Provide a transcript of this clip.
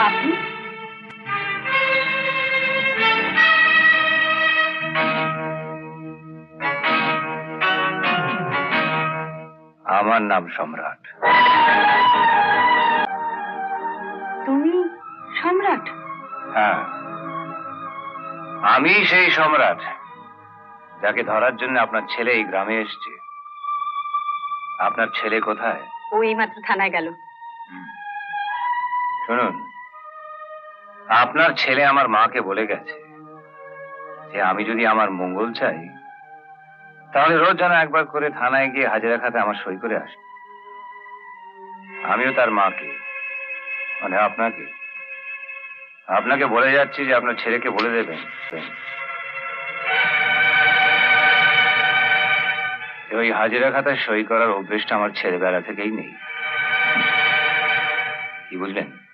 बापू আমার নাম সম্রাট। তুমি সম্রাট? হ্যাঁ। আমি সেই সম্রাট যাকে ধরার জন্য আপনার ছেলে এই গ্রামে এসছে। আপনার ছেলে কোথায়? ও এইমাত্র থানায় গেল। শুনুন আপনার ছেলে আমার মাকে বলে গেছে যে আমি যদি আমার মঙ্গল চাই তাহলে রোজ যেন একবার করে থানায় গিয়ে হাজিরা খাতে আমার সই করে আসে। আমিও তার মাকে মানে আপনাকে আপনাকে বলে যাচ্ছি যে আপনার ছেলেকে বলে দেবেন। ওই হাজিরা খাতায় সই করার অভ্যেসটা আমার ছেলেবেলা থেকেই নেই। কি বুঝলেন?